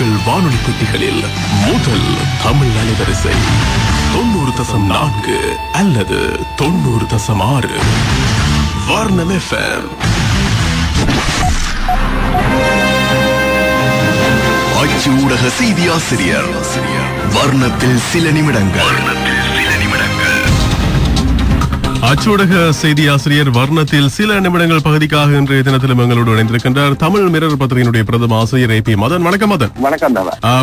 உங்கள் வானொலி பெட்டிகளில் முதல் தமிழ் அலைவரிசை தொண்ணூறு தசம் நான்கு அல்லது தொண்ணூறு தசம் ஆறு. வர்ணம் எஃப்எம் அச்சு ஊடக செய்தி ஆசிரியர். வர்ணத்தில் சில நிமிடங்கள். அச்சூடக செய்தி ஆசிரியர் வர்ணத்தில் சில நிமிடங்கள் பகுதிக்காக இன்றைய தினத்திலும் எங்களோடு இணைந்திருக்கின்றார் தமிழ் மிரர் பத்திரிகையினுடைய பிரதம ஆசிரியர் ஏ பி மதன். வணக்கம் மதன். வணக்கம்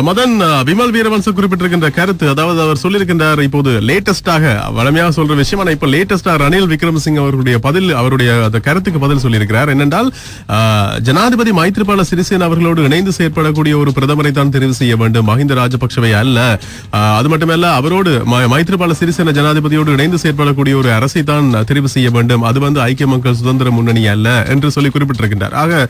மதன். விமல் வீரவன்ச குறிப்பிட்டிருக்கின்ற கருத்து அதாவது அவர் சொல்லியிருக்கின்றார் இப்போது லேட்டஸ்டாக வளமையாக சொல்ற விஷயம் ஆனா இப்ப லேட்டஸ்டா ரணில் விக்ரமசிங் அவர்களுடைய பதில் அவருடைய அந்த கருத்துக்கு பதில் சொல்லியிருக்கிறார். என்னென்றால் ஜனாதிபதி மைத்ரிபால சிறிசேன அவர்களோடு இணைந்து செயற்படக்கூடிய ஒரு பிரதமரை தான் தெரிவு செய்ய வேண்டும் மஹிந்த ராஜபக்சவை அல்ல. அது மட்டுமல்ல அவரோடு மைத்ரிபால சிறிசேன ஜனாதிபதியோடு இணைந்து செயற்படக்கூடிய ஒரு அரசை தான் தெரிவு செய்ய வேண்டும். அது வந்து ஐக்கிய மக்கள் சுதந்திர முன்னணி அல்ல என்று சொல்லி குறிப்பிட்டிருக்கின்றார். ஆக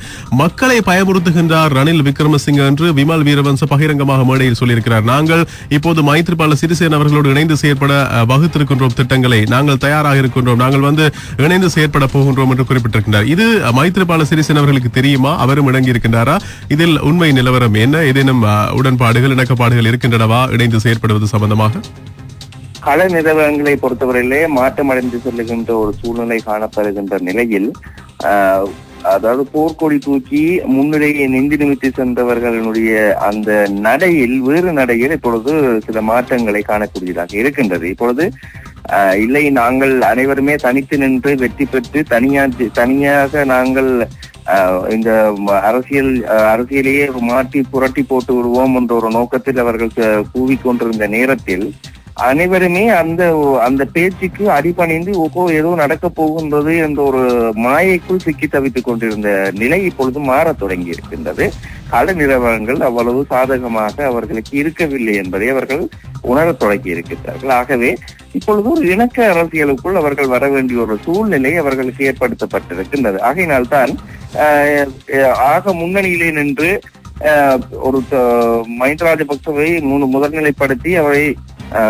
மக்களை பயமுறுத்துகின்றார் ரணில் விக்ரமசிங்க என்று விமல் வீரவன்ச பகிரங்கமாக மேடையில் சொல்லியிருக்கிறார். நாங்கள் இப்போது மைத்ரிபால சிறிசேன அவர்களோடு இணைந்து செயற்பட வகுத்திருக்கின்றோம் திட்டங்களை. நாங்கள் தயாராக இருக்கின்றோம். நாங்கள் வந்து இணைந்து செயற்பட போகின்றோம் என்று குறிப்பிட்டிருக்கின்றார். இது மைத்ரிபால சிறிசேன அவர்களுக்கு தெரியுமா? அவரும் இணங்கி இருக்கின்றாரா இதில் உண்மை நிலவரம் என்ன? ஏதேனும் உடன்பாடுகள் இணக்கப்பாடுகள் இருக்கின்றனவா? இணைந்து செயற்படுவது சம்பந்தமாக? கள நிறுவனங்களை பொறுத்தவரையிலே மாற்றமடைந்து செல்லுகின்ற ஒரு சூழ்நிலை காணப்படுகின்ற நிலையில் ஆஹ், அதாவது போர்க்கொடி தூக்கி முன்னிலையை நின்று நிமித்து சென்றவர்களுடைய அந்த நடையில் வேறு நடையில் இப்பொழுது சில மாற்றங்களை காணக்கூடியதாக இருக்கின்றது. இப்பொழுது ஆஹ், இல்லை நாங்கள் அனைவருமே தனித்து நின்று வெற்றி பெற்று தனியா தனியாக நாங்கள் ஆஹ், இந்த அரசியல் அரசியலையே மாற்றி புரட்டி போட்டு விடுவோம் என்ற ஒரு நோக்கத்தில் அவர்கள் கூவிக்கொண்டிருந்த நேரத்தில் அனைவருமே அந்த அந்த பேச்சுக்கு அடிபணிந்து ஓகோ ஏதோ நடக்க போகின்றது என்ற ஒரு மாயைக்குள் சிக்கி தவித்துக் கொண்டிருந்த நிலை இப்பொழுது மாற தொடங்கி இருக்கின்றது. கள நிலவரங்கள் அவ்வளவு சாதகமாக அவர்களுக்கு இருக்கவில்லை என்பதை அவர்கள் உணர தொடங்கி இருக்கின்றார்கள். ஆகவே இப்பொழுது ஒரு இணக்க அரசியலுக்குள் அவர்கள் வர வேண்டிய ஒரு சூழ்நிலை அவர்களுக்கு ஏற்படுத்தப்பட்டிருக்கின்றது. ஆகையினால்தான் ஆஹ், ஆக முன்னணியிலே நின்று ஆஹ், ஒரு மஹிந்த ராஜபக்சவை முதல்நிலைப்படுத்தி அவரை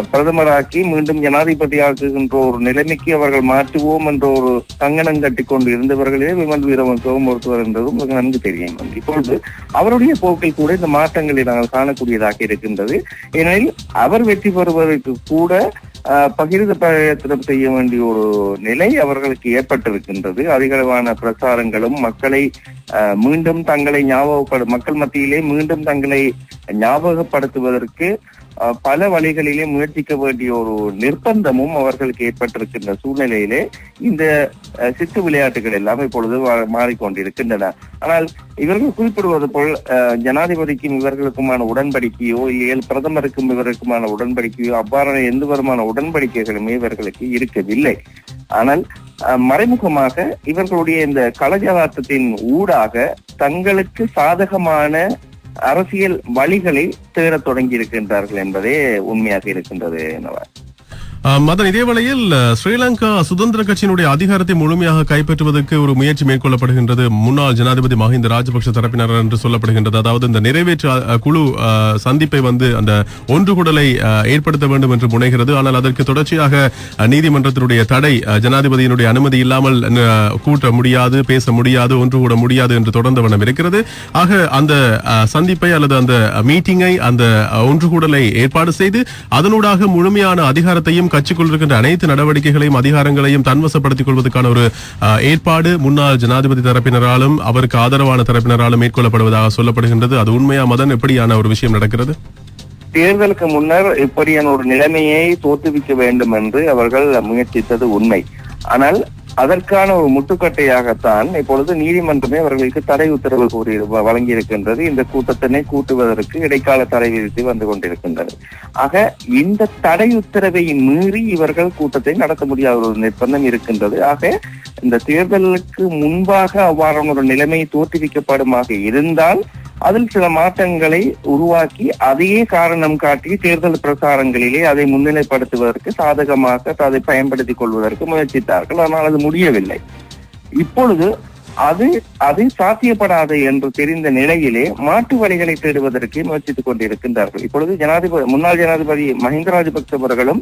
பிரதமராக்கி மீண்டும் ஜனாதிபதியாக்குகின்ற ஒரு நிலைமைக்கு அவர்கள் மாற்றுவோம் என்ற ஒரு கங்கணம் கட்டிக்கொண்டு இருந்தவர்களே விமல் வீரவன்சவும் ஒருத்தவர் என்றதும் நன்கு தெரியும். இப்பொழுது அவருடைய போக்கில் கூட இந்த மாற்றங்களை நாங்கள் காணக்கூடியதாக இருக்கின்றது. ஏனெனில் அவர் வெற்றி பெறுவதற்கு கூட ஆஹ், பகிர்ந்து பிரயத்தனம் செய்ய வேண்டிய ஒரு நிலை அவர்களுக்கு ஏற்பட்டிருக்கின்றது. அதிகளவான பிரசாரங்களும் மக்களை மீண்டும் தங்களை ஞாபகப்படு மக்கள் மத்தியிலே மீண்டும் தங்களை ஞாபகப்படுத்துவதற்கு பல வழிகளிலே முயற்சிக்க வேண்டிய ஒரு நிர்பந்தமும் அவர்களுக்கு ஏற்பட்டிருக்கின்ற சூழ்நிலையிலே இந்த சித்து விளையாட்டுகள் எல்லாம் இப்பொழுது மாறிக்கொண்டிருக்கின்றன. ஆனால் இவர்கள் குறிப்பிடுவது போல் ஜனாதிபதிக்கும் இவர்களுக்குமான உடன்படிக்கையோ இல்லையேல் பிரதமருக்கும் இவருக்குமான உடன்படிக்கையோ அவ்வாறான எந்த விதமான உடன்படிக்கைகளுமே இவர்களுக்கு இருக்கவில்லை. ஆனால் அஹ், மறைமுகமாக இவர்களுடைய இந்த கலஜலாட்டத்தின் ஊடாக தங்களுக்கு சாதகமான அரசியல் வழிகளை தேடத் தொடங்கி இருக்கின்றார்கள் என்பதே உண்மையாக இருக்கின்றது என்னவா மதன் இதே ஸ்ரீலங்கா சுதந்திர கட்சியினுடைய அதிகாரத்தை முழுமையாக கைப்பற்றுவதற்கு ஒரு முயற்சி மேற்கொள்ளப்படுகின்றது. முன்னாள் ஜனாதிபதி மஹிந்த ராஜபக்ஷ தரப்பினர் என்று சொல்லப்படுகின்றது. அதாவது இந்த நிறைவேற்று குழு சந்திப்பை வந்து அந்த ஒன்றுகூடலை அ, ஏற்படுத்த வேண்டும் என்று முனைகிறது. ஆனால் அதற்கு தொடர்ச்சியாக நீதிமன்றத்தினுடைய தடை ஜனாதிபதியினுடைய அனுமதி இல்லாமல் கூட்ட முடியாது பேச முடியாது ஒன்று கூட முடியாது என்று தொடர்ந்த வண்ணம் இருக்கிறது. ஆக அந்த சந்திப்பை அல்லது அந்த மீட்டிங்கை அந்த ஒன்று கூடலை ஏற்பாடு செய்து அதனூடாக முழுமையான அதிகாரத்தையும் கட்சிக்குள் இருக்கின்ற அனைத்து நடவடிக்கைகளையும் அதிகாரங்களையும் தன்வசப்படுத்திக் கொள்வதற்கான ஒரு ஏற்பாடு முன்னாள் ஜனாதிபதி தரப்பினராலும் அவருக்கு ஆதரவான தரப்பினராலும் மேற்கொள்ளப்படுவதாக சொல்லப்படுகின்றது. அது உண்மையா மதன்? எப்படியான ஒரு விஷயம் நடக்கிறது? தேர்தலுக்கு முன்னர் இப்படியான ஒரு நிலைமையை தோற்றுவிக்க வேண்டும் என்று அவர்கள் முயற்சித்தது உண்மை. ஆனால் அதற்கான ஒரு முட்டுக்கட்டையாகத்தான் இப்பொழுது நீதிமன்றமே அவர்களுக்கு தடை உத்தரவு கூறி வழங்கியிருக்கின்றது. இந்த கூட்டத்தினை கூட்டுவதற்கு இடைக்கால தடை விதித்து வந்து கொண்டிருக்கின்றது. ஆக இந்த தடை உத்தரவை மீறி இவர்கள் கூட்டத்தை நடத்த முடியாத ஒரு நிர்பந்தம் இருக்கின்றது. ஆக இந்த தேர்தலுக்கு முன்பாக அவ்வாறான ஒரு நிலைமை தோற்றுவிக்கப்படுமாக இருந்தால் அதில் சில மாற்றங்களை உருவாக்கி அதையே காரணம் காட்டி தேர்தல் பிரசாரங்களிலே அதை முன்னிலைப்படுத்துவதற்கு சாதகமாக அதை பயன்படுத்திக் கொள்வதற்கு முயற்சித்தார்கள். ஆனால் அது முடியவில்லை. இப்பொழுது அது அது சாத்தியப்படாது என்று தெரிந்த நிலையிலே மாற்று வழிகளை தேடுவதற்கு முயற்சித்துக் கொண்டிருக்கின்றார்கள். இப்பொழுது ஜனாதிபதி முன்னாள் ஜனாதிபதி மஹிந்த ராஜபக்ச அவர்களும்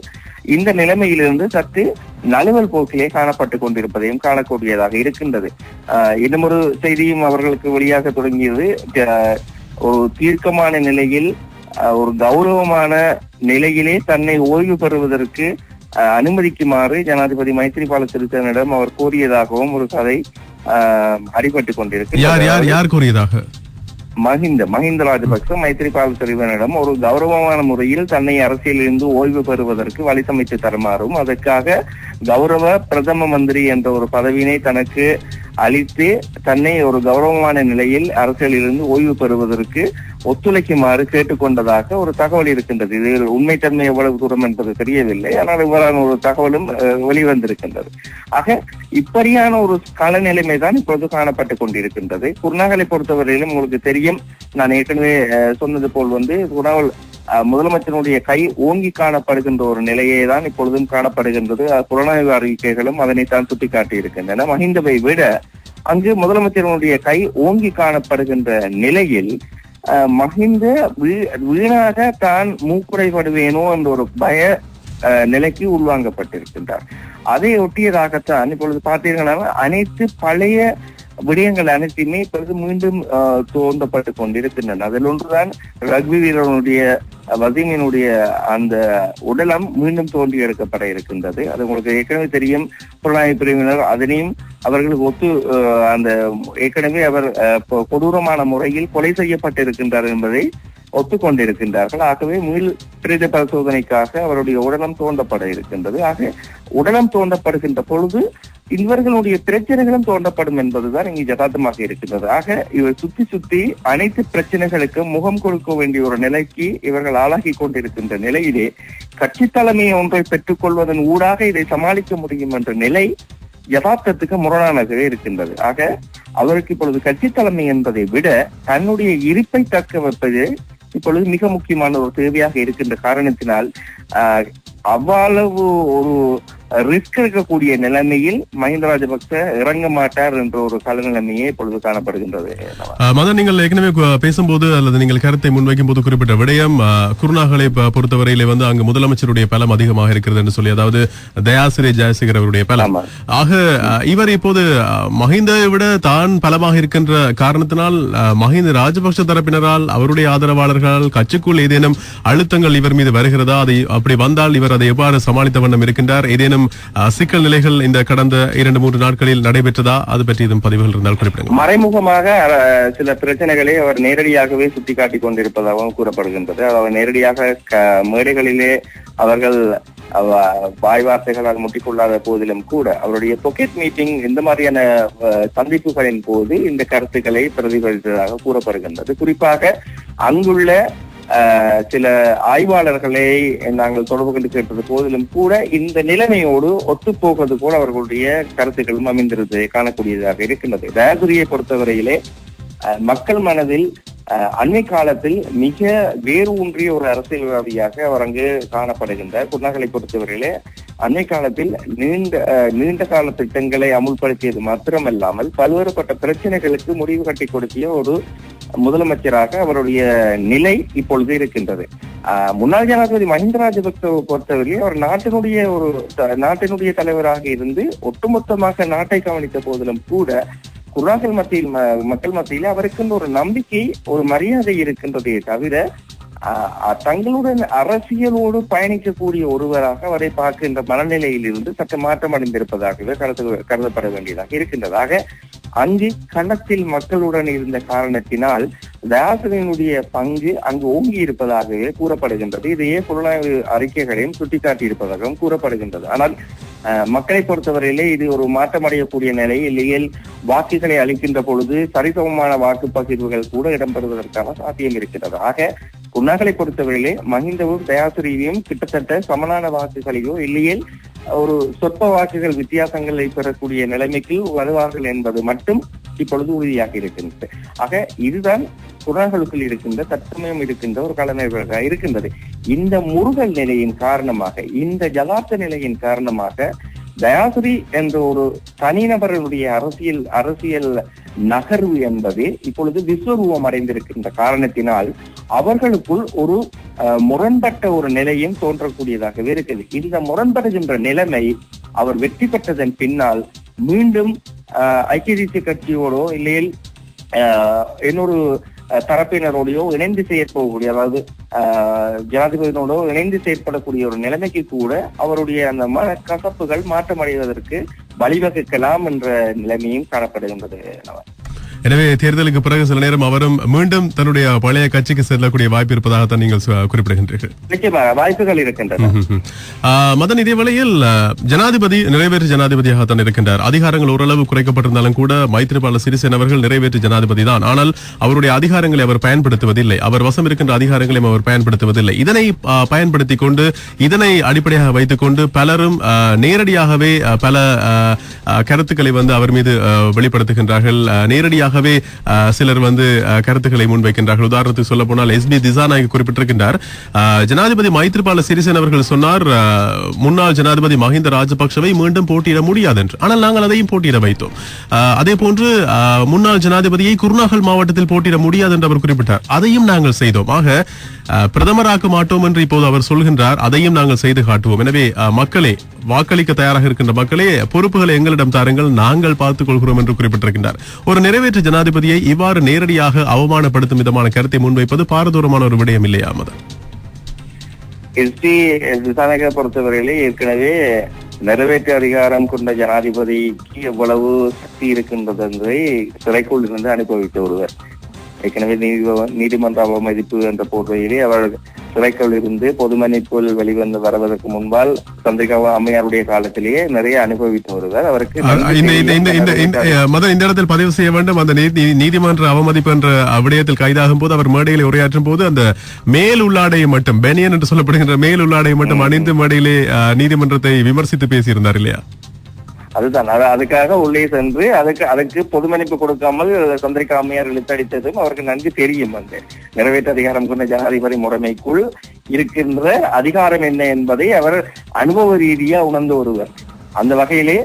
இந்த நிலைமையிலிருந்து சற்று நழுவல் போக்கிலே காணப்பட்டுக் கொண்டிருப்பதையும் காணக்கூடியதாக இருக்கின்றது. இன்னமொரு இன்னும் ஒரு செய்தியும் அவர்களுக்கு வெளியாக தொடங்கியது ஒரு தீர்க்கமான நிலையில் அஹ், ஒரு கௌரவமான நிலையிலே தன்னை ஓய்வு பெறுவதற்கு அஹ், அனுமதிக்குமாறு ஜனாதிபதி மைத்ரிபால சிறிசேனிடம் அவர் கோரியதாகவும் ஒரு கதை அடிபட்டு யார் யார் கொண்டிருக்கு யார் கூறியதாக? மஹிந்த மஹிந்த ராஜபக்ச மைத்ரிபால சிறிவனிடம் ஒரு கௌரவமான முறையில் தன்னை அரசியலிருந்து ஓய்வு பெறுவதற்கு வழி சமைத்து தருமாறும் அதற்காக கௌரவ பிரதம மந்திரி என்ற ஒரு பதவியினை தனக்கு அளித்து தன்னை ஒரு கௌரவமான நிலையில் அரசியலிலிருந்து ஓய்வு பெறுவதற்கு ஒத்துழைக்குமாறு கேட்டுக்கொண்டதாக ஒரு தகவல் இருக்கின்றது. இது உண்மைத்தன்மை எவ்வளவு தூரம் என்பது தெரியவில்லை. ஆனால் இவ்வாறான ஒரு தகவலும் அஹ், வெளிவந்திருக்கின்றது. ஆக இப்படியான ஒரு கள நிலைமை தான் இப்பொழுது காணப்பட்டுக் கொண்டிருக்கின்றது. குருணாகலை பொறுத்தவரையிலும் உங்களுக்கு தெரியும் நான் ஏற்கனவே சொன்னது போல் வந்து குணாவல் முதலமைச்சருடைய கை ஓங்கி காணப்படுகின்ற ஒரு நிலையே தான் இப்பொழுதும் காணப்படுகின்றது. புலனாய்வு அறிக்கைகளும் அதனைத்தான் சுட்டிக்காட்டி இருக்கின்றன மஹிந்தவை விட அங்கு முதலமைச்சருடைய கை ஓங்கி காணப்படுகின்ற நிலையில் மஹிந்த வீ- வீணாக தான் மூக்குறைப்படுவேனோ என்ற ஒரு பய நிலைக்கு உள்வாங்கப்பட்டிருக்கின்றார். அதை ஒட்டியதாகத்தான் இப்பொழுது பார்த்தீர்களானால் அனைத்து பழைய விடயங்கள் அனைத்துமே இப்பொழுது மீண்டும் அஹ், கொண்டிருக்கின்றன. அதில் ஒன்றுதான் ரக்வி வீரனுடைய வசீமினுடைய அந்த உடலம் மீண்டும் தோண்டி எடுக்கப்பட இருக்கின்றது. அது உங்களுக்கு ஏற்கனவே தெரியும். புலனாய்வு பிரிவினர் அதனையும் அவர்களுக்கு ஒத்து அஹ், அந்த ஏற்கனவே அவர் அஹ், கொடூரமான முறையில் கொலை செய்யப்பட்டிருக்கின்றார் என்பதை ஒத்துக்கொண்டிருக்கின்றார்கள். ஆகவே மீள் பிரேத பரிசோதனைக்காக அவருடைய உடலம் தோண்டப்பட இருக்கின்றது. ஆக உடலம் தோண்டப்படுகின்ற பொழுது இவர்களுடைய பிரச்சனைகளும் தோண்டப்படும் என்பதுதான் இங்கு யதார்த்தமாக இருக்கின்றது. ஆக இவர் சுத்தி சுத்தி அனைத்து பிரச்சனைகளுக்கும் முகம் கொடுக்க வேண்டிய ஒரு நிலைக்கு இவர்கள் ஆளாகி கொண்டிருக்கின்ற நிலையிலே கட்சி தலைமை ஒன்றை பெற்றுக் கொள்வதன் ஊடாக இதை சமாளிக்க முடியும் என்ற நிலை யதார்த்தத்துக்கு முரணானதாகவே இருக்கின்றது. ஆக அவருக்கு இப்பொழுது கட்சி தலைமை என்பதை விட தன்னுடைய இருப்பை தக்க வைப்பது இப்பொழுது மிக முக்கியமான ஒரு தேவையாக இருக்கின்ற காரணத்தினால் ஆஹ், அவ்வளவு ஒரு ரிஸ்க் இருக்கக்கூடிய நிலைமையில் மஹிந்த ராஜபக்ச இறங்க மாட்டார் என்ற ஒரு கள நிலைமையே இப்பொழுது காணப்படுகின்றது மதன் நீங்கள் ஏற்கனவே பேசும்போது அல்லது நீங்கள் கருத்தை முன்வைக்கும் போது குறிப்பிட்ட விடயம் குருநாகலை பொறுத்தவரையிலே வந்து அங்கு முதலமைச்சருடைய பலம் அதிகமாக இருக்கிறது என்று சொல்லி அதாவது தயாசிரி ஜெயசேகர் அவருடைய பலம். ஆக இவர் இப்போது மஹிந்தவை விட தான் பலமாக இருக்கின்ற காரணத்தினால் மஹிந்த ராஜபக்ஷ தரப்பினரால் அவருடைய ஆதரவாளர்களால் கட்சிக்குள் ஏதேனும் அழுத்தங்கள் இவர் மீது வருகிறதா அதை அப்படி வந்தால் இவர் அதை எவ்வாறு சமாளித்த வண்ணம் இருக்கின்றார் ஏதேனும் ஏதேனும் சிக்கல் நிலைகள் இந்த கடந்த இரண்டு மூன்று நாட்களில் நடைபெற்றதா? அது பற்றி எதுவும் பதிவுகள் இருந்தால் குறிப்பிடுங்க மறைமுகமாக சில பிரச்சனைகளை அவர் நேரடியாகவே சுட்டிக்காட்டி கொண்டிருப்பதாகவும் கூறப்படுகின்றது. அவர் நேரடியாக மேடைகளிலே அவர்கள் வாய் வார்த்தைகளால் முட்டிக்கொள்ளாத போதிலும் கூட அவருடைய பொக்கெட் மீட்டிங் இந்த மாதிரியான சந்திப்புகளின் போது இந்த கருத்துக்களை பிரதிபலித்ததாக கூறப்படுகின்றது. குறிப்பாக அங்குள்ள சில ஆய்வாளர்களை நாங்கள் தொடர்பு கொண்டு கேட்டது போதிலும் கூட இந்த நிலைமையோடு ஒத்துப்போகிறது போல அவர்களுடைய கருத்துக்களும் அமைந்திருந்தது காணக்கூடியதாக இருக்கின்றது. தயாகுரியை பொறுத்தவரையிலே மக்கள் மனதில் அஹ், அண்மை காலத்தில் மிக வேறு ஊன்றிய ஒரு அரசியல்வாதியாக அவர் அங்கு காணப்படுகின்ற குன்னகளை பொறுத்தவரையிலே அண்மை காலத்தில் நீண்ட அஹ், நீண்ட கால திட்டங்களை அமுல்படுத்தியது மாத்திரமல்லாமல் பல்வேறுபட்ட பிரச்சனைகளுக்கு முடிவு கட்டி கொடுத்திய ஒரு முதலமைச்சராக அவருடைய நிலை இப்பொழுது இருக்கின்றது. ஆஹ் முன்னாள் ஜனாதிபதி மஹிந்த ராஜபக்சவை பொறுத்தவரையில் அவர் நாட்டினுடைய ஒரு த- நாட்டினுடைய தலைவராக இருந்து ஒட்டுமொத்தமாக நாட்டை கவனித்த போதிலும் கூட குர்ராக்கள் மத்தியில் ம- மக்கள் மத்தியில் அவருக்குன்னு ஒரு நம்பிக்கை ஒரு மரியாதை இருக்கின்றதே தவிர தங்களுடன் அரசியலோடு பயணிக்கக்கூடிய ஒருவராக அவரை பார்க்கின்ற மனநிலையில் இருந்து சற்று மாற்றம் அடைந்திருப்பதாகவே கருத்து கருதப்பட வேண்டியதாக இருக்கின்றதாக அங்கு களத்தில் மக்களுடன் இருந்த காரணத்தினால் தயாசனினுடைய பங்கு அங்கு ஓங்கி இருப்பதாகவே கூறப்படுகின்றது. இதையே புலனாய்வு அறிக்கைகளையும் சுட்டிக்காட்டி இருப்பதாகவும் கூறப்படுகின்றது. ஆனால் மக்களை பொறுத்தவரையிலே இது ஒரு மாற்றமடையக்கூடிய நிலை இல்லையில் வாக்குகளை அளிக்கின்ற பொழுது சரிசமமான வாக்கு பகிர்வுகள் கூட இடம்பெறுவதற்கான சாத்தியம் இருக்கிறது. ஆக குன்னாக்களை பொறுத்தவரையிலே மஹிந்தவும் தயாசுரியும் கிட்டத்தட்ட சமனான வாக்குகளையோ இல்லையேல் ஒரு சொற்ப வாக்குகள் வித்தியாசங்களை பெறக்கூடிய நிலைமைக்கு வருவார்கள் என்பது மட்டும் இப்பொழுது உறுதியாக இருக்கின்றது. ஆக இதுதான் குரான்களுக்குள் இருக்கின்ற தற்சமயம் இருக்கின்ற ஒரு கலநேர்வாக இருக்கின்றது. இந்த முருகல் நிலையின் காரணமாக இந்த ஜலாத்த நிலையின் காரணமாக தயாசிரி என்ற ஒரு தனிநபர்களுடைய அரசியல் அரசியல் நகர்வு என்பது இப்பொழுது விஸ்வரூபம் அடைந்திருக்கின்ற காரணத்தினால் அவர்களுக்குள் ஒரு அஹ், முரண்பட்ட ஒரு நிலையும் தோன்றக்கூடியதாகவே இருக்குது இந்த முரண்படுகின்ற நிலைமை அவர் வெற்றி பெற்றதன் பின்னால் மீண்டும் ஐக்கிய தேசிய கட்சியோடோ இல்லையில் இன்னொரு தரப்பினரோடையோ இணைந்து செயற்படக்கூடிய அதாவது அஹ், ஜனாதிபதியினோடோ இணைந்து செயற்படக்கூடிய ஒரு நிலைமைக்கு கூட அவருடைய அந்த மன கசப்புகள் மாற்றமடைவதற்கு வழிவகுக்கலாம் என்ற நிலைமையும் காணப்படுகின்றது எனவே தேர்தலுக்கு பிறகு சில நேரம் அவரும் மீண்டும் தன்னுடைய பழைய கட்சிக்கு செல்லக்கூடிய வாய்ப்பு இருப்பதாகத்தான் நீங்கள் குறிப்பிடுகின்றீர்கள். நிச்சயமாக வாய்ப்புகள் இருக்கின்றன. மதன் இதே வேளையில் ஆ, ஜனாதிபதி நிறைவேற்று ஜனாதிபதியாகத்தான் இருக்கின்றார். அதிகாரங்கள் ஓரளவு குறைக்கப்பட்டிருந்தாலும் கூட மைத்ரிபால சிறிசேன அவர்கள் நிறைவேற்று ஜனாதிபதி தான் ஆனால் அவருடைய அதிகாரங்களை அவர் பயன்படுத்துவதில்லை. அவர் வசம் இருக்கின்ற அதிகாரங்களையும் அவர் பயன்படுத்துவதில்லை. இதனை ஆ, பயன்படுத்திக் கொண்டு இதனை அடிப்படையாக வைத்துக் கொண்டு பலரும் நேரடியாகவே பல கருத்துக்களை வந்து அவர் மீது வெளிப்படுத்துகின்றார்கள். ஆ, தொடர்பாகவே சிலர் வந்து கருத்துக்களை முன்வைக்கின்றார்கள். உதாரணத்துக்கு சொல்ல போனால் எஸ் பி திசாநாயக் குறிப்பிட்டிருக்கின்றார். ஜனாதிபதி மைத்ரிபால சிறிசேன அவர்கள் சொன்னார் முன்னாள் ஜனாதிபதி மஹிந்த ராஜபக்சவை மீண்டும் போட்டியிட முடியாது என்று ஆனால் நாங்கள் அதையும் போட்டியிட வைத்தோம். அதே போன்று முன்னாள் ஜனாதிபதியை குருநாகல் மாவட்டத்தில் போட்டியிட முடியாது என்று அவர் குறிப்பிட்டார். அதையும் நாங்கள் செய்தோம். ஆக பிரதமராக்க மாட்டோம் என்று இப்போது அவர் சொல்கின்றார். அதையும் நாங்கள் செய்து காட்டுவோம். எனவே மக்களே வாக்களிக்க தயாராக இருக்கின்ற மக்களே பொறுப்புகளை எங்களிடம் தாருங்கள். நாங்கள் பார்த்துக் கொள்கிறோம் என்று குறிப்பிட்டிருக்கின்றார். ஒரு நிறைவேற்று ஜனாதிபதியை இவ்வாறு நேரடியாக அவமானப்படுத்தும் விதமான கருத்தை முன்வைப்பது பாரதூரமான ஒரு விடயம் இல்லையா மதன் எஸ்டி விசாரணைகளை பொறுத்தவரையிலே ஏற்கனவே நிறைவேற்று அதிகாரம் கொண்ட ஜனாதிபதிக்கு எவ்வளவு சக்தி இருக்கின்றது என்பதை சிறைக்குள் இருந்து அனுபவித்த ஒருவர். ஏற்கனவே நீதிமன்ற அவமதிப்பு என்ற போர்வையிலே அவர் சிறைக்குள் இருந்து பொது மன்னிப்பில் வெளிவந்து வருவதற்கு முன்பால் சந்திரிகா அம்மையாருடைய காலத்திலேயே நிறைய அனுபவித்த ஒருவர். அவருக்கு இந்த இடத்தில் பதிவு செய்ய வேண்டும். அந்த நீதி- நீதிமன்ற அவமதிப்பு என்ற விடயத்தில் கைதாகும் போது அவர் மேடையில் உரையாற்றும் போது அந்த மேல் உள்ளாடையை மட்டும் பெனியன் என்று சொல்லப்படுகின்ற மேல் உள்ளாடையை மட்டும் அணிந்து மேடையிலே நீதிமன்றத்தை விமர்சித்து பேசியிருந்தார் இல்லையா? அதுதான். அது அதுக்காக உள்ளே சென்று அதுக்கு அதுக்கு பொதுமன்னிப்பு கொடுக்காமல் சந்திரிகா அம்மையார் இழுத்தடித்ததும் அவருக்கு நன்கு தெரியும் வந்து. நிறைவேற்று அதிகாரம் கொண்ட ஜனாதிபதி முறைமைக்குள் இருக்கின்ற அதிகாரம் என்ன என்பதை அவர் அனுபவ ரீதியா உணர்ந்த ஒருவர். அந்த வகையிலே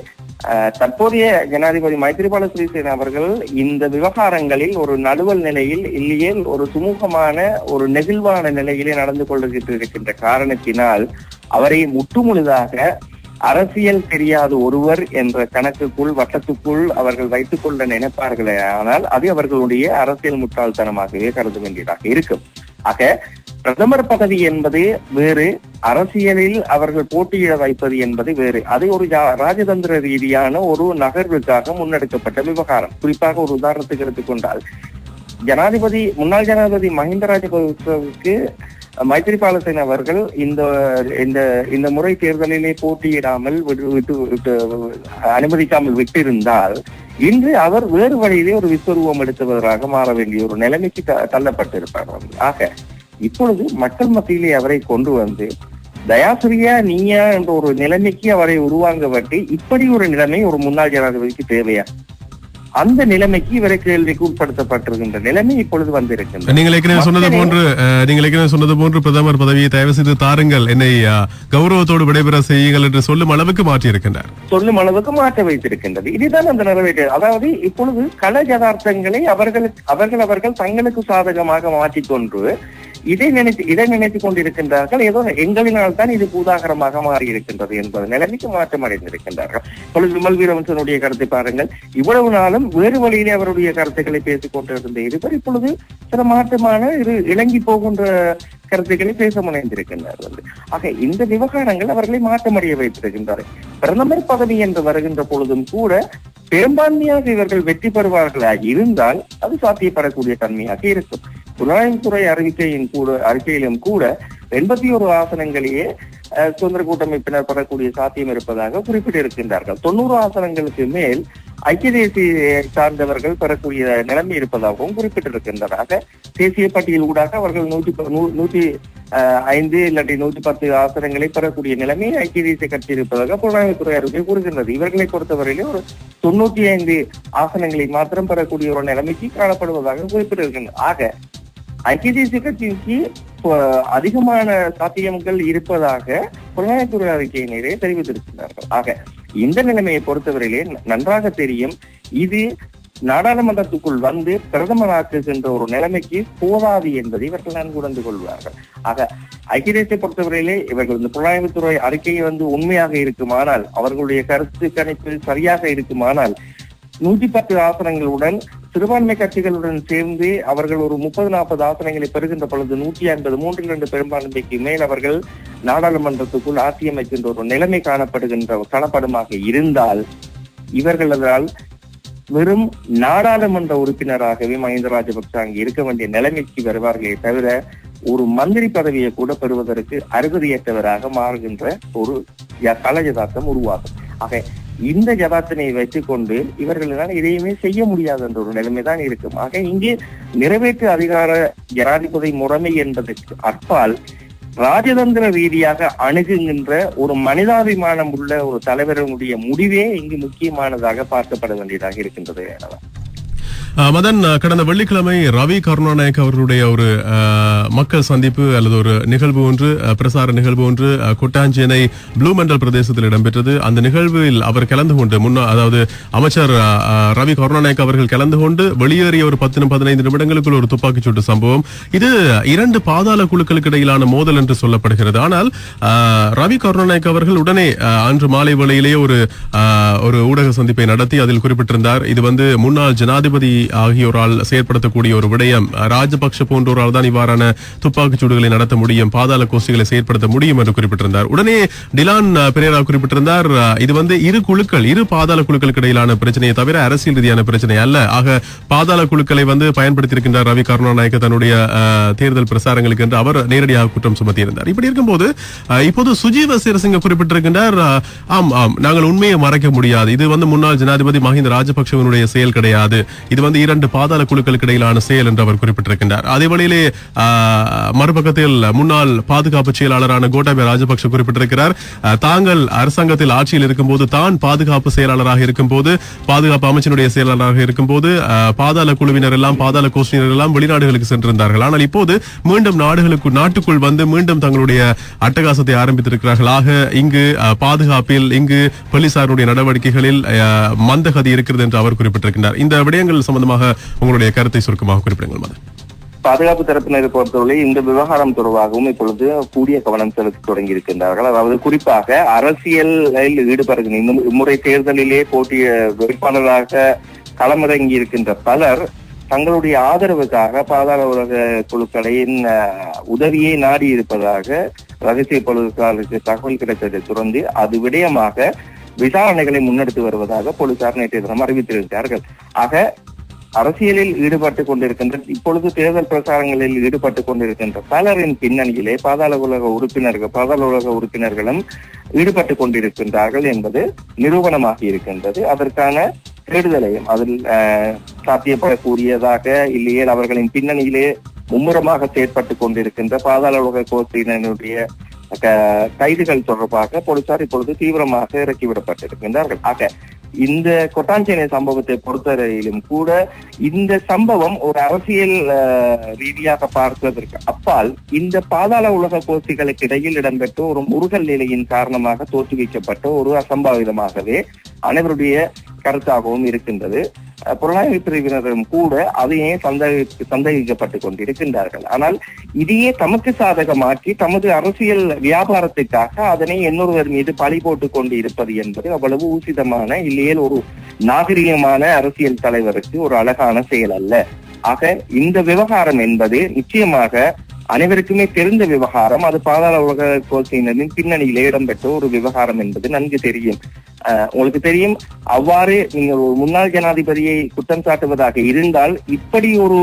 அஹ், தற்போதைய ஜனாதிபதி மைத்ரிபால சிறிசேன அவர்கள் இந்த விவகாரங்களில் ஒரு நடுவல் நிலையில் இல்லையே ஒரு சுமூகமான ஒரு நெகிழ்வான நிலையிலே நடந்து கொண்டிருக்கின்ற இருக்கின்ற காரணத்தினால் அவரை முற்றுமுழுதாக அரசியல் தெரியாத ஒருவர் என்ற கணக்குக்குள் வட்டத்துக்குள் அவர்கள் வைத்துக் கொள்ள நினைப்பார்களே ஆனால் அது அவர்களுடைய அரசியல் முட்டாள்தனமாகவே கருத வேண்டியதாக இருக்கும். ஆக பிரதமர் பதவி என்பது வேறு அரசியலில் அவர்கள் போட்டியிட வைப்பது என்பது வேறு. அது ஒரு ராஜதந்திர ரீதியான ஒரு நகர்வுக்காக முன்னெடுக்கப்பட்ட விவகாரம். குறிப்பாக ஒரு உதாரணத்துக்கு எடுத்துக்கொண்டால் ஜனாதிபதி முன்னாள் ஜனாதிபதி மஹிந்த ராஜபக்சவுக்கு மைத்ரிபாலசேன அவர்கள் இந்த இந்த இந்த முறை தேர்தலிலே போட்டியிடாமல் விட்டு விட்டு அனுமதிக்காமல் விட்டிருந்தால் இன்று அவர் வேறு வழியிலே ஒரு விஸ்வரூபம் எடுத்தவராக மாற வேண்டிய ஒரு நிலைமைக்கு த- தள்ளப்பட்டிருப்பார் ஆக இப்பொழுது மக்கள் மத்தியிலே அவரை கொண்டு வந்து தயாசிரியா நீயா என்ற ஒரு நிலைமைக்கு அவரை உருவாங்க வட்டி இப்படி ஒரு நிலைமை ஒரு முன்னாள் ஜனாதிபதிக்கு தேவையா? அந்த நிலைமைக்கு இவரை கேள்விக்கு உட்படுத்தப்பட்டிருக்கின்ற நிலைமை இப்பொழுது வந்திருக்கின்றது. நீங்கள் ஏற்கனவே சொன்னது போன்று நீங்கள் ஏற்கனவே சொன்னது போன்று பிரதமர் பதவியை தயவு செய்து தாருங்கள். என்னை கௌரவத்தோடு விடைபெற செய்யுங்கள் என்று சொல்லும் அளவுக்கு மாற்றியிருக்கின்றார். சொல்லும் அளவுக்கு மாற்ற வைத்திருக்கின்றது. இதுதான் அந்த நிறைவேற்று. அதாவது இப்பொழுது கள யதார்த்தங்களை அவர்களுக்கு அவர்கள் அவர்கள் தங்களுக்கு சாதகமாக மாற்றிக்கொண்டு இதை நினைத்து இதை நினைத்துக் கொண்டிருக்கின்றார்கள். ஏதோ எங்களினால் தான் இது பூதாகரமாக மாறி இருக்கின்றது என்பது நிலைமைக்கு மாற்றம் அடைந்திருக்கின்றார்கள். இப்பொழுது விமல் வீரவன்சனுடைய கருத்தை பாருங்கள். இவ்வளவு நாளும் வேறு வழியிலே அவருடைய கருத்துக்களை பேசிக் கொண்டிருந்த இருவர் இப்பொழுது சில மாற்றமான இரு இலங்கி போகின்ற கருத்துக்களை பேச முனைந்திருக்கின்றார்கள். ஆக இந்த விவகாரங்கள் அவர்களை மாற்றமடைய வைத்திருக்கின்றார்கள். பிரதமர் பதவி என்று வருகின்ற பொழுதும் கூட பெரும்பான்மையாக இவர்கள் வெற்றி பெறுவார்களாக இருந்தால் அது சாத்தியப்படக்கூடிய தன்மையாக இருக்கும். புலனாய்வுத்துறை அறிவிக்கையின் கூட அறிக்கையிலும் கூட எண்பத்தி ஒரு ஆசனங்களையே சுதந்திர கூட்டமைப்பினர் பெறக்கூடிய சாத்தியம் இருப்பதாக குறிப்பிட்டிருக்கின்றார்கள். தொண்ணூறு ஆசனங்களுக்கு மேல் ஐக்கிய தேசிய சார்ந்தவர்கள் பெறக்கூடிய நிலைமை இருப்பதாகவும் குறிப்பிட்டிருக்கின்றதாக தேசிய பட்டியல் ஊடாக அவர்கள் நூற்றி ப- நூற்றி ஐந்து இல்லாட்டி நூற்றி பத்து ஆசனங்களை பெறக்கூடிய நிலைமை ஐக்கிய தேசிய கட்சி இருப்பதாக புலனாய்வுத்துறை அறிக்கை கூறுகின்றது. இவர்களை பொறுத்தவரையிலே ஒரு தொண்ணூத்தி ஐந்து ஆசனங்களை மாத்திரம் பெறக்கூடிய ஒரு நிலைமைக்கு காணப்படுவதாக குறிப்பிட்டிருக்கின்றனர் ஆக ஐக்கிய தேசிய கட்சிக்கு அதிகமான சாத்தியங்கள் இருப்பதாக புலனாய்வுத்துறை அறிக்கையினரே தெரிவித்திருக்கிறார்கள். ஆக இந்த நிலைமையை பொறுத்தவரையிலே நன்றாக தெரியும். இது நாடாளுமன்றத்துக்குள் வந்து பிரதமராக்குகின்ற ஒரு நிலைமைக்கு போதாது என்பதை இவர்கள் நன்கு உணர்ந்து கொள்வார்கள். ஆக ஐக்கிய தேசிய பொறுத்தவரையிலே இவர்கள் இந்த புலனாய்வுத்துறை அறிக்கை வந்து உண்மையாக இருக்குமானால் அவர்களுடைய கருத்து கணிப்பு சரியாக இருக்குமானால் நூத்தி பத்து ஆசனங்களுடன் சிறுபான்மை கட்சிகளுடன் சேர்ந்து அவர்கள் ஒரு முப்பது நாற்பது ஆசனங்களை பெறுகின்ற பொழுது நூற்றி ஐம்பது மூன்றில் இரண்டு பெரும்பான்மைக்கு மேல் அவர்கள் நாடாளுமன்றத்துக்குள் ஆட்சி அமைக்கின்ற ஒரு நிலைமை காணப்படுகின்ற காணப்படுமாக இருந்தால் இவர்களால் வெறும் நாடாளுமன்ற உறுப்பினராகவே மஹிந்த ராஜபக்ச அங்கு இருக்க வேண்டிய நிலைமைக்கு வருவார்களே தவிர ஒரு மந்திரி பதவியை கூட பெறுவதற்கு அருகதையற்றவராக மாறுகின்ற ஒரு ய- கள யதார்த்தம் உருவாகும். ஆக இந்த ஜபாத்தினை வைத்துக்கொண்டு இவர்களால் எதையுமே செய்ய முடியாது என்ற ஒரு நிலைமைதான் இருக்கும் ஆக இங்கே நிறைவேற்று அதிகார ஜனாதிபதி முறைமை என்பதற்கு அப்பால் ராஜதந்திர ரீதியாக அணுகுகின்ற ஒரு மனிதாபிமானம் உள்ள ஒரு தலைவர்களுடைய முடிவே இங்கு முக்கியமானதாக பார்க்கப்பட வேண்டியதாக இருக்கின்றது எனலாம். மதன் கடந்த வெள்ளிக்கிழமை ரவி கருணாநாயக் அவர்களுடைய ஒரு மக்கள் சந்திப்பு அல்லது ஒரு நிகழ்வு ஒன்று பிரசார நிகழ்வு ஒன்று கொட்டாஞ்சேனை ப்ளூ மண்டல் பிரதேசத்தில் இடம்பெற்றது. அந்த நிகழ்வில் அவர் கலந்து கொண்டு முன்னா அதாவது அமைச்சர் ரவி கருணாநாயக் அவர்கள் கலந்து கொண்டு வெளியேறிய ஒரு பத்து பதினைந்து நிமிடங்களுக்குள் ஒரு துப்பாக்கிச் சூட்டு சம்பவம். இது இரண்டு பாதாள குழுக்களுக்கு இடையிலான மோதல் என்று சொல்லப்படுகிறது. ஆனால் ரவி கருணாநாயக் அவர்கள் உடனே அன்று மாலை வேளையிலேயே ஒரு ஒரு ஊடக சந்திப்பை நடத்தி அதில் குறிப்பிட்டிருந்தார். இது வந்து முன்னாள் ஜனாதிபதி ஆகியோரால் செயற்படுத்தக்கூடிய ஒரு விடயம். ராஜபக்ஷ போன்றோரால் தான் இவ்வாறான துப்பாக்கிச் சூடுகளை நடத்த முடியும் பாதாள கோஷ்டிகளை செயற்படுத்த முடியும் என்று குறிப்பிட்டிருந்தார். உடனே டிலான் அஹ், பெரேரா குறிப்பிட்டிருந்தார் இது வந்து இரு குழுக்கள் இரு பாதாள குழுக்களுக்கு இடையிலான பிரச்சனையை தவிர அரசியல் ரீதியான பிரச்சனை அல்ல. ஆக பாதாள குழுக்களை வந்து பயன்படுத்தியிருக்கின்றார் ரவி கருணாநாயக்க தன்னுடைய தேர்தல் பிரசாரங்களுக்கு என்று அவர் நேரடியாக குற்றம் சுமத்தியிருந்தார். இப்படி இருக்கும்போது இப்போது சுஜீவ சிறசிங்க குறிப்பிட்டிருக்கின்றார் ஆம் ஆம் நாங்கள் உண்மையை மறைக்க முடியாது. இது வந்து முன்னாள் ஜனாதிபதி மஹிந்த ராஜபக்சவனுடைய செயல் கிடையாது. இது வந்து இரண்டு பாதாள குழுக்களுக்கு இடையிலான செயல் என்று அவர் குறிப்பிட்டிருக்கின்றார். அதே வழியிலே மறுபக்கத்தில் முன்னாள் பாதுகாப்பு செயலாளரான கோட்டாபய ராஜபக்ஷ குறிப்பிட்டிருக்கிறார். தாங்கள் அரசாங்கத்தில் ஆட்சியில் இருக்கும்போது தான் பாதுகாப்பு செயலாளராக இருக்கும்போது பாதுகாப்பு அமைச்சனுடைய செயலாளராக இருக்கும்போது பாதாள குழுவினர் எல்லாம் பாதாள கோஷ்டியினர் எல்லாம் வெளிநாடுகளுக்கு சென்றிருந்தார்கள். ஆனால் இப்போது மீண்டும் நாடுகளுக்கு நாட்டுக்குள் வந்து மீண்டும் தங்களுடைய அட்டகாசத்தை ஆரம்பித்திருக்கிறார்கள். ஆக இங்கு பாதுகாப்பில் இங்கு போலீசாருடைய நடவடிக்கைகளில் மந்தகதி இருக்கிறது என்று அவர் குறிப்பிட்டிருக்கிறார் இந்த விடயங்கள் சம்பந்தமாக உங்களுடைய கருத்தை சுருக்கமாக குறிப்பிடுங்கள் மதன். பாதுகாப்பு தரப்பினரை பொறுத்தவரை இந்த விவகாரம் தொடர்பாகவும் இப்பொழுது கூடிய கவனம் செலுத்த தொடங்கி இருக்கின்றார்கள் அதாவது குறிப்பாக அரசியலில் ஈடுபடுகின்ற இந்த இம்முறை தேர்தலிலே போட்டிய வேட்பாளராக களமிறங்கி இருக்கின்ற பலர் தங்களுடைய ஆதரவுக்காக பாதாள உலக குழுக்களின் உதவியை நாடி இருப்பதாக ரகசிய போலீசாருக்கு தகவல் கிடைத்ததை தொடர்ந்து அது விடயமாக விசாரணைகளை முன்னெடுத்து வருவதாக போலீசார் நேற்றைய தினம் அறிவித்திருக்கிறார்கள். ஆக அரசியலில் ஈடுபட்டுக் கொண்டிருக்கின்ற இப்பொழுது தேர்தல் பிரச்சாரங்களில் ஈடுபட்டுக் கொண்டிருக்கின்ற பலரின் பின்னணியிலே பாதாள உலக உறுப்பினர்கள் பாதாள உலக உறுப்பினர்களும் ஈடுபட்டுக் கொண்டிருக்கின்றார்கள் என்பது நிரூபணமாகி இருக்கின்றது. அதற்கான தேடுதலையும் அதில் சாத்தியப்படக்கூடியதாக இல்லையே அவர்களின் பின்னணியிலே மும்முரமாக செயற்பட்டுக் கொண்டிருக்கின்ற பாதாள உலக கோஷ்டியினருடைய கைதுகள் தொடர்பாக போலீசார் இப்பொழுது தீவிரமாக இறக்கிவிடப்பட்டிருக்கின்றார்கள் ஆக இந்த கொட்டாஞ்சேனை சம்பவத்தை பொறுத்தவரையிலும் கூட இந்த சம்பவம் ஒரு அரசியல் ரீதியாக பார்ப்பதற்கு அப்பால் இந்த பாதாள உலக கோஷ்டிகளுக்கு இடையில் இடம்பெற்ற ஒரு முருகல் நிலையின் காரணமாக தோற்றுவிக்கப்பட்ட ஒரு அசம்பாவிதமாகவே அனைவருடைய கருத்தாகவும் இருக்கின்றது. புலனாய்வு பிரிவினரும் கூட அதையே சந்தேக சந்தேகிக்கப்பட்டுக் கொண்டிருக்கின்றார்கள். ஆனால் இதையே தமக்கு சாதகமாக்கி தமது அரசியல் வியாபாரத்துக்காக அதனை இன்னொருவர் மீது பழி போட்டுக் கொண்டு இருப்பது என்பது அவ்வளவு ஊசிதமான இல்லையேல் ஒரு நாகரிகமான அரசியல் தலைவருக்கு ஒரு அழகான செயல் அல்ல. ஆக இந்த விவகாரம் என்பது நிச்சயமாக அனைவருக்குமே தெரிந்த விவகாரம். அது பாதாள உலக கோஷ்டியினரின் பின்னணியில் இடம்பெற்ற ஒரு விவகாரம் என்பது நன்கு தெரியும். உங்களுக்கு தெரியும் அவ்வாறு நீங்கள் ஒரு முன்னாள் ஜனாதிபதியை குற்றம் சாட்டுவதாக இருந்தால் இப்படி ஒரு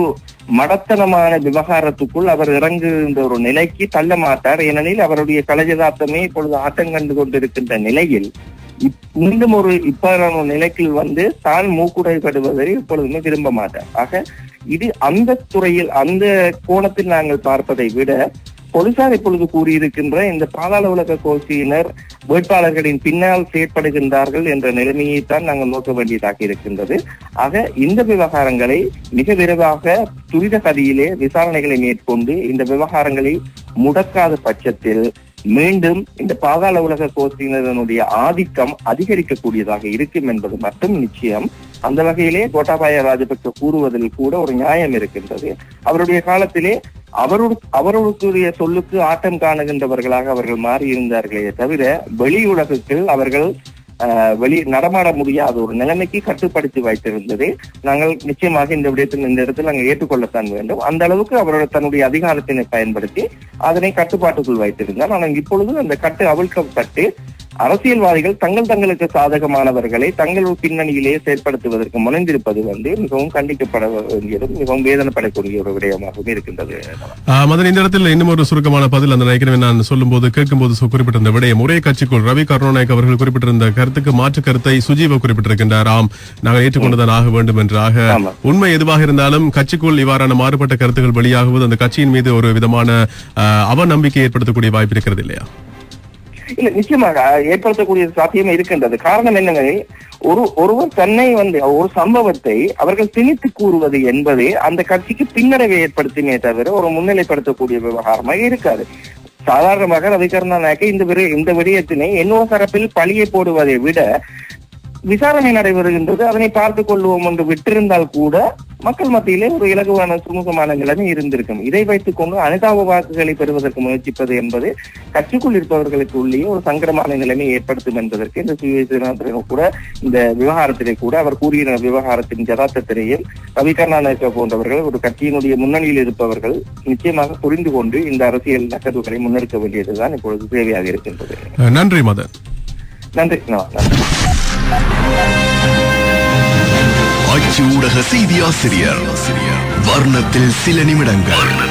மடத்தனமான விவகாரத்துக்குள் அவர் இறங்குகின்ற ஒரு நிலைக்கு தள்ள மாட்டார். ஏனெனில் அவருடைய கலஜதாத்தமே இப்பொழுது ஆட்டம் கண்டு கொண்டிருக்கின்ற நிலையில் மீண்டும் ஒரு இப்பாறான நிலைக்கு வந்து தான் மூக்குடைப்படுவதை இப்பொழுதுமே விரும்ப மாட்டார். ஆக இது அந்த துறையில் அந்த கோணத்தில் நாங்கள் பார்ப்பதை விட போலீசார் இப்பொழுது கூறியிருக்கின்ற இந்த பாதாள உலக கோஷ்டியினர் வேட்பாளர்களின் பின்னால் செயற்படுகின்றார்கள் என்ற நிலைமையைத்தான் நாங்கள் நோக்க வேண்டியதாக இருக்கின்றது. ஆக இந்த விவகாரங்களை மிக விரைவாக துரித கதியிலே விசாரணைகளை மேற்கொண்டு இந்த விவகாரங்களை முடக்காத பட்சத்தில் மீண்டும் இந்த பாதாள உலக கோஷ்டியினருடைய ஆதிக்கம் அதிகரிக்கக்கூடியதாக இருக்கும் என்பது மட்டும் நிச்சயம். அந்த வகையிலே கோட்டாபாய ராஜபக்ச கூறுவதில் கூட ஒரு நியாயம் இருக்கின்றது. அவருடைய காலத்திலே அவருடைய அவர்களுடைய சொல்லுக்கு ஆட்டம் காணுகின்றவர்களாக அவர்கள் மாறி இருந்தார்களே தவிர வெளி அவர்கள் வெளி நடமாட முடியாத ஒரு நிலைமைக்கு கட்டுப்படுத்தி வைத்திருந்தது. நாங்கள் நிச்சயமாக இந்த விடயத்தில் இந்த இடத்தில் நாங்கள் ஏற்றுக்கொள்ளத்தான் வேண்டும். அந்த அளவுக்கு அவரோட தன்னுடைய அதிகாரத்தினை பயன்படுத்தி அதனை கட்டுப்பாட்டுக்குள் வைத்திருந்தார். ஆனால் இப்பொழுது அந்த கட்டு அவிழ்க்கப்பட்டு அரசியல்வாதிகள் தங்கள் தங்களுக்கு சாதகமானவர்களை தங்கள் பின்னணியிலே செயற்படுத்துவதற்கு முனைந்திருப்பது வந்து மிகவும் கண்டிக்கப்பட வேண்டியதும் மிகவும் வேதனைப்படக்கூடிய ஒரு விடயமாகவும் இருக்கின்றது. மதன் இந்த இடத்துல இன்னும் ஒரு சுருக்கமான பதில் அந்த நினைக்கிறேன் நான் சொல்லும்போது கேட்கும்போது சு- குறிப்பிட்டிருந்த விடயம். ஒரே கட்சிக்குள் ரவி கருணாநாயக் அவர்கள் குறிப்பிட்டிருந்த கருத்துக்கு மாற்று கருத்தை சுஜீவ குறிப்பிட்டிருக்கின்றார். ஆம் நாங்கள் ஏற்றுக்கொண்டுதான் ஆக வேண்டும் என்று ஆக ஆமா. உண்மை எதுவாக இருந்தாலும் கட்சிக்குள் இவ்வாறான மாறுபட்ட கருத்துக்கள் வெளியாகுவது அந்த கட்சியின் மீது ஒரு விதமான அவநம்பிக்கை ஏற்படுத்தக்கூடிய வாய்ப்பு இருக்கிறது இல்லையா? இல்ல நிச்சயமாக ஏற்படுத்தக்கூடிய சாத்தியம் இருக்கின்றது. காரணம் என்னங்க ஒரு ஒருவர் தன்னை வந்து ஒரு சம்பவத்தை அவர்கள் திணித்து கூறுவது என்பது அந்த கட்சிக்கு பின்னடைவை ஏற்படுத்துமே தவிர ஒரு முன்னிலைப்படுத்தக்கூடிய விவகாரமாக இருக்காது. சாதாரணமாக ரவிகர்ணா நாயக்க இந்த இந்த விடயத்தினை என்னோட தரப்பில் பழியை போடுவதை விட விசாரணை நடைபெறுகின்றது. அதனை பார்த்துக் கொள்வோம் என்று விட்டிருந்தால் கூட மக்கள் மத்தியிலே ஒரு இலகுவான சுமூகமான நிலைமை இருந்திருக்கும். இதை வைத்துக் கொண்டு அனுதாப வாக்குகளை பெறுவதற்கு முயற்சிப்பது என்பது கட்சிக்குள் இருப்பவர்களுக்கு உள்ளே ஒரு சங்கடமான நிலைமை ஏற்படுத்தும் என்பதற்கு இந்த சுயேசனாத்திரம் கூட இந்த விவகாரத்திலே கூட அவர் கூறிய விவகாரத்தின் யதார்த்தத்திலேயும் ரவி கருணாநாயக்க போன்றவர்கள் ஒரு கட்சியினுடைய முன்னணியில் இருப்பவர்கள் நிச்சயமாக புரிந்து கொண்டு இந்த அரசியல் நகர்வுகளை முன்னெடுக்க வேண்டியதுதான் இப்பொழுது தேவையாக இருக்கின்றது. நன்றி மதன். நன்றி. நன்றி. அச்சு ஊடக செய்தி ஆசிரியர். வர்ணத்தில் சில நிமிடங்கள்.